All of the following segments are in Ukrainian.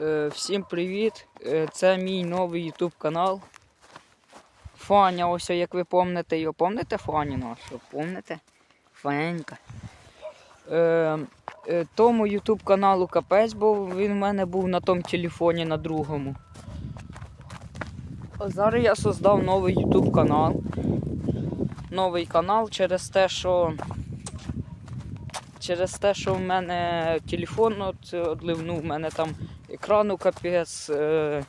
Е, Всім привіт! Е, Це мій новий YouTube канал. Фаня, ось як ви помните його. Помните Фаню нашу? Помните? Фанька. Е, е, тому YouTube каналу капець, бо він в мене був на тому телефоні на другому. А зараз я создав новий YouTube канал. Новий канал через те, що через те, що в мене телефон от, одливнув, в мене там екрану капець. Е,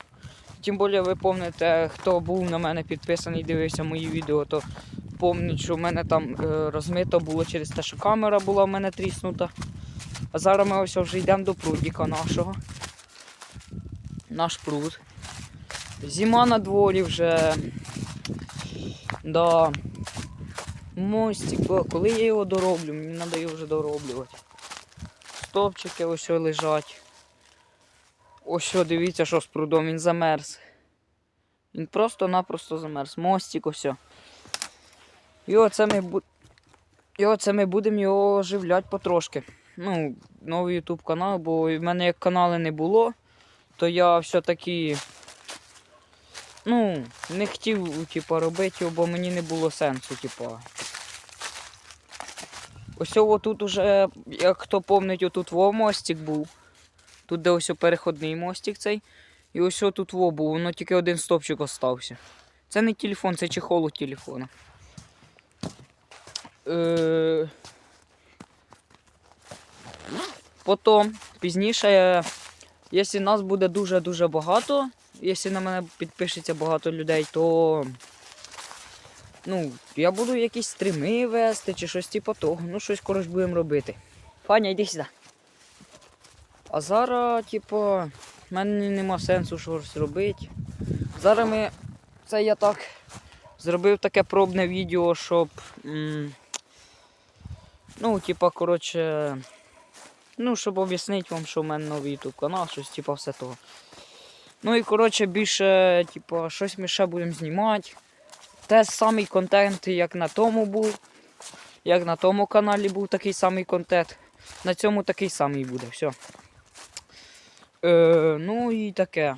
тим більше ви пам'ятаєте, хто був на мене підписаний, дивився мої відео, то пам'ятають, що в мене там е, розмито було через те, що камера була в мене тріснута. А зараз ми ось вже йдемо до прудіка нашого. Наш пруд. Зима на дворі вже. Да. Мостик, коли я його дороблю, мені треба його вже дороблювати. Стовпчики ось лежать. Ось дивіться, що з прудом, він замерз. Він просто-напросто замерз. Мостик ось. І оце ми, бу... І оце ми будемо його оживляти потрошки. Ну, новий YouTube канал, бо в мене як канали не було, то я все-таки ну, не хотів типу, робити його, бо мені не було сенсу, типу. Ось тут уже, як хто помнить, отут мостик був. Тут де ось переходний мостик цей. І ось тут во був, воно тільки один стопчик остався. Це не телефон, це чехол у телефона. Е... Потім, пізніше, якщо нас буде дуже-дуже багато, якщо на мене підпишеться багато людей, то ну, я буду якісь стріми вести чи щось типу того. Ну, щось коротше будемо робити. Фаня, йди сюди. А зараз, типу, в мене нема сенсу щось робити. Зараз ми. Це я так зробив таке пробне відео, щоб. м, ну, типа, коротше. Ну, щоб об'яснити вам, що в мене новий YouTube канал, щось типа все того. Ну і коротше більше, типу, щось ми ще будемо знімати. Те самий контент, як на тому був. Як на тому каналі був такий самий контент. На цьому такий самий буде. Все. Е, ну і таке.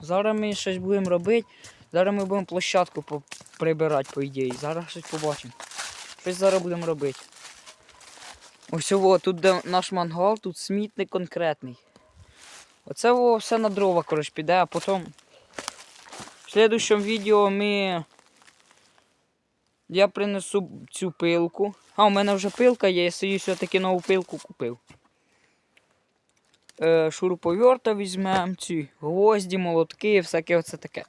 Зараз ми щось будемо робити. Зараз ми будемо площадку прибирати, по ідеї. Зараз щось побачимо. Щось зараз будемо робити. Ось о, тут де наш мангал, тут смітник конкретний. Оце о, все на дрова, коротше, піде, а потім в слідущому відео ми. Я принесу цю пилку. А, у мене вже пилка є, я собі все-таки нову пилку купив. Е, шуруповерта візьмемо, ці гвозді, молотки, всяке оце таке.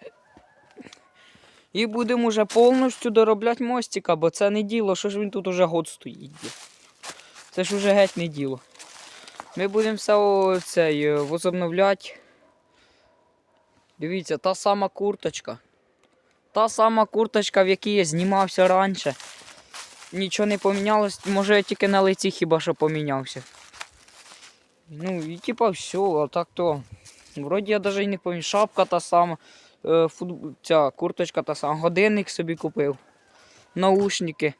І будемо вже повністю доробляти мостика, бо це не діло, що ж він тут уже год стоїть. Це ж уже геть не діло. Ми будемо все цей, е, возобновляти. Дивіться, та сама курточка. Та сама курточка, в якій я знімався раніше. Нічого не помінялось, може я тільки на лиці хіба що помінявся. Ну і типа все, а так то. Вроді я навіть і не пам'ятаю. Шапка та сама, е, фут... ця курточка та сама, годинник собі купив. Наушники.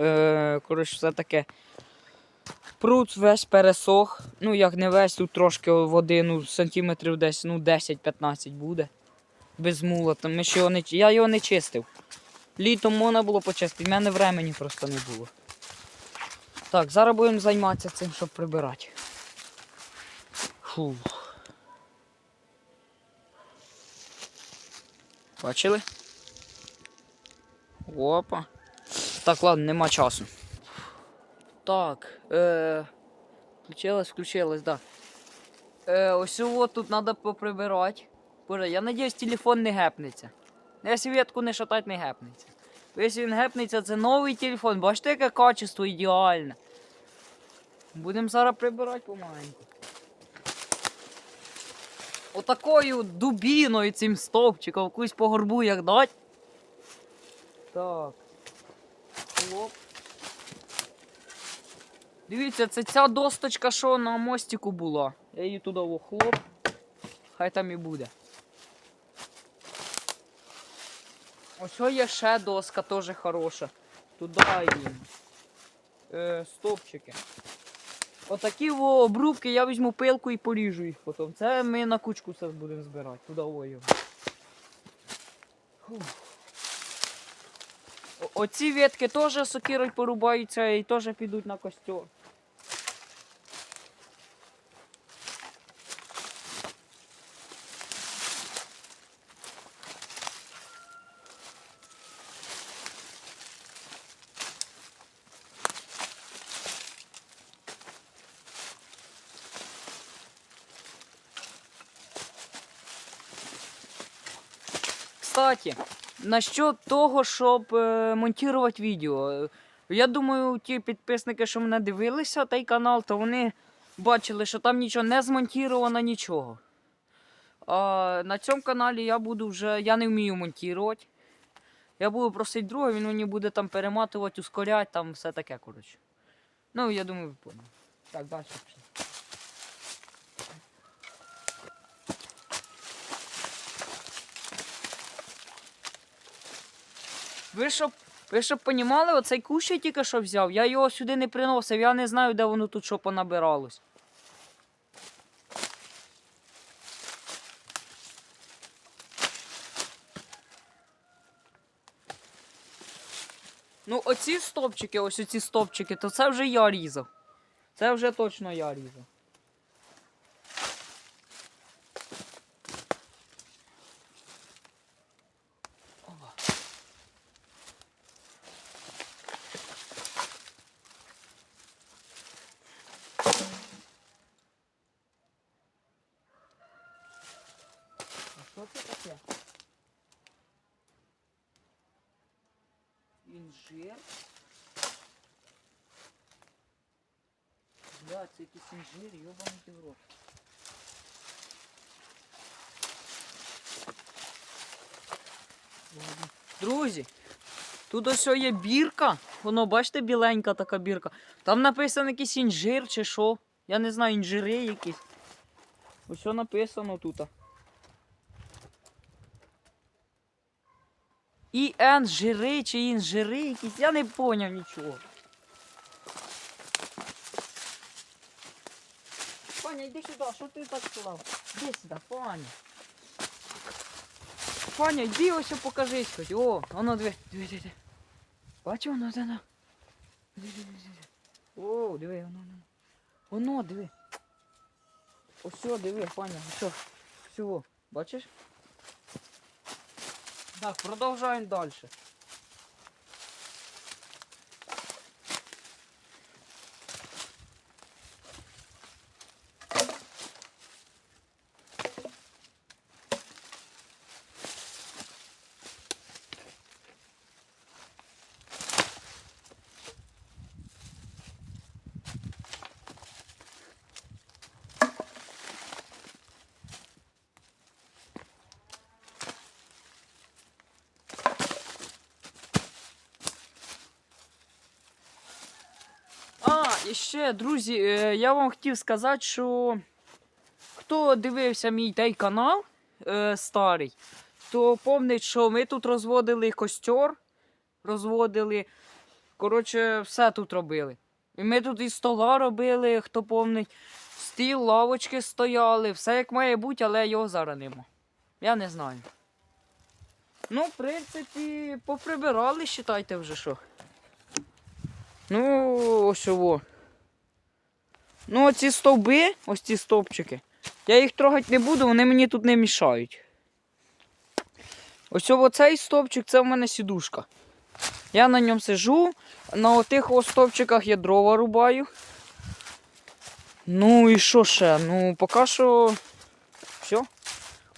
Е, коротше, все таке. Пруд весь пересох. Ну, як не весь, тут трошки води, ну, сантиметрів десь ну, 10-15 буде. Без мула. Там ще його не... Я його не чистив. Літом можна було почистити, в мене времени просто не було. Так, зараз будемо займатися цим, щоб прибирати. Фух. Бачили? Опа. Так, ладно, нема часу. Так, е, включилась, включилась, да. Е, ось от тут треба поприбирати. Боже, я надіюсь, телефон не гепнеться. Якщо ветку не шатать, не гепнеться. Якщо він гепнеться, це новий телефон. Бачите, яке качество ідеальне. Будемо зараз прибирати помаленьку. Отакою дубіною цим стовпчиком якусь по горбу як дать. Так. Хлоп. Дивіться, це ця досточка, що на мостику була. Я її туди хлоп. Хай там і буде. Ось є ще доска, теж хороша. Туди і е, стовпчики. Отакі во обрубки я візьму пилку і поріжу їх потім. Це ми на кучку все будемо збирати. Туди ою. Оці ветки теж сокирою порубаються і теж підуть на костер. Кстати, насчет того, щоб е, монтувати відео. Я думаю, ті підписники, що мене дивилися, той канал, то вони бачили, що там нічого не змонтіровано, нічого. А на цьому каналі я буду вже. Я не вмію монтувати. Я буду просити друга, він мені буде там перематувати, ускоряти, там все таке, коротше. Ну, я думаю, ви поняли. Так, далі. Ви щоб, ви щоб понімали, оцей кущ я тільки що взяв, я його сюди не приносив, я не знаю, де воно тут що понабиралось. Ну, оці стопчики, ось оці стопчики, то це вже я різав. Це вже точно я різав. Опа. А що це таке? Інжир. Бля, це якийсь інжир, йобаний рот. Друзі, тут ось є бірка. Воно, бачите, біленька така бірка. Там написано якийсь інжир чи що. Я не знаю, інжири якісь. Ось що написано тут. ІН жири чи інжири якісь, я не поняв нічого. Паня, йди сюди, що ти так сказав? Іди сюди, Паня. Паня, йди ось покажись хоч. О, воно диви, диви, диви. Бачу, воно воно. Диви, диви, диви. О, диви, воно, воно. Воно, диви. Ось все, диви, Паня, все. Всього. Бачиш? Так, продовжуємо далі. І ще, друзі, е, я вам хотів сказати, що хто дивився мій той канал е, старий, то помнить, що ми тут розводили костер, розводили. Коротше, все тут робили. І ми тут і стола робили, хто помнить, стіл, лавочки стояли, все як має бути, але його зараз нема. Я не знаю. Ну, в принципі, поприбирали, вважайте вже що. Ну, ось ово. Ну, оці стовби, ось ці стовпчики. Я їх трогати не буду, вони мені тут не мішають. Ось оцей стовпчик це в мене сідушка. Я на ньому сижу, на отих ось стовпчиках я дрова рубаю. Ну і що ще? Ну, поки що. Все.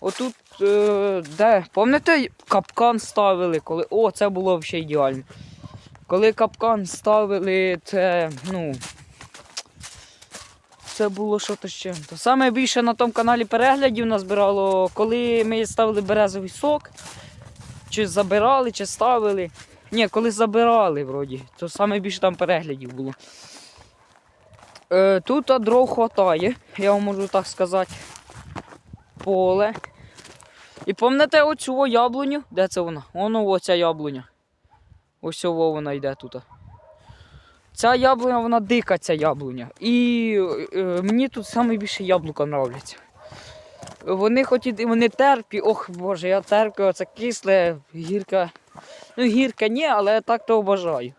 Отут, е, де? Пам'ятаєте, капкан ставили, коли. О, це було взагалі ідеально. Коли капкан ставили, це, ну. Це було що то ще. То саме більше на тому каналі переглядів назбирало, коли ми ставили березовий сок, чи забирали, чи ставили. Ні, коли забирали, вроді, то саме більше там переглядів було. Е, тут дров хватає, я вам можу так сказати. Поле. І пам'ятаєте оцю яблуню? Де це вона? Воно оця яблуня. Ось вона йде тут. Ця яблуня, вона дика, ця яблуня. І е, мені тут найбільше яблука нравляться. Вони хоч вони терпі, ох боже, я терпі, оце кисле, гірка. Ну, гірка ні, але я так то обожаю.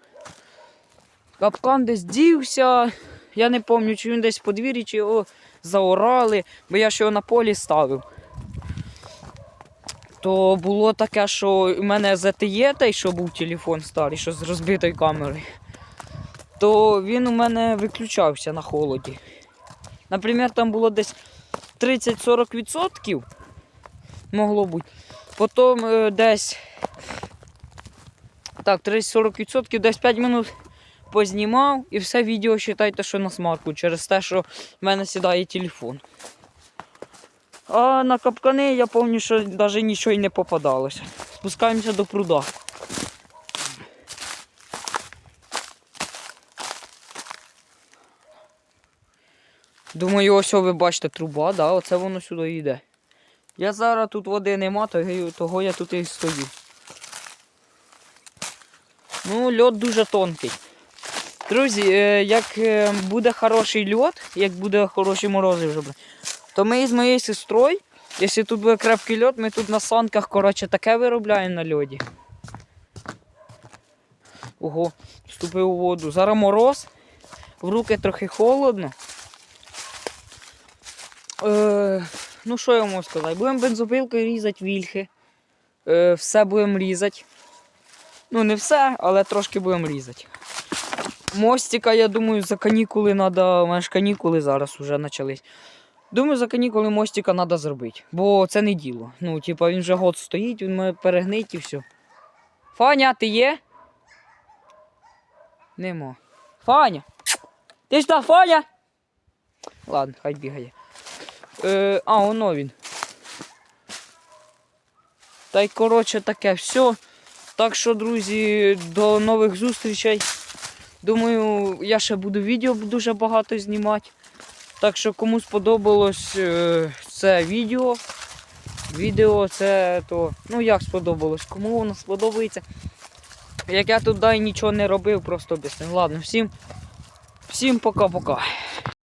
Капкан десь дівся. Я не пам'ятаю, чи він десь в подвір'ї, чи його заорали, бо я ж його на полі ставив. То було таке, що у мене ZTE, той, що був телефон старий, що з розбитою камерою, то він у мене виключався на холоді. Наприклад, там було десь 30-40% могло бути. Потім е, десь так, 30-40%, десь 5 минут познімав і все відео вважайте, що на смарку, через те, що в мене сідає телефон. А на капкани я пам'ятаю, що навіть нічого й не попадалося. Спускаємося до пруда. Думаю, ось ви бачите труба, да, оце воно сюди йде. Я зараз тут води нема, того я тут і стою. Ну, льод дуже тонкий. Друзі, е, як е, буде хороший льод, як буде хороші морози вже, то ми з моєю сестрою, якщо тут буде крепкий льод, ми тут на санках коротше, таке виробляємо на льоді. Ого, вступив у воду. Зараз мороз, в руки трохи холодно. Е, ну, що я можу сказати? Будемо бензопилкою різати вільхи. Е, все будемо різати. Ну, не все, але трошки будемо різати. Мостика, я думаю, за канікули треба. У мене ж канікули зараз вже почались. Думаю, за канікули мостика треба зробити. Бо це не діло. Ну, типа, він вже год стоїть, він має перегнить і все. Фаня, ти є? Нема. Фаня! Ти ж та Фаня? Ладно, хай бігає. Е, а, воно він. Та й коротше таке все. Так що, друзі, до нових зустрічей. Думаю, я ще буду відео дуже багато знімати. Так що кому сподобалось е, це відео. Відео це то. Ну як сподобалось, кому воно сподобається. Як я тут дай нічого не робив, просто об'яснив. Ладно, всім, всім пока-пока.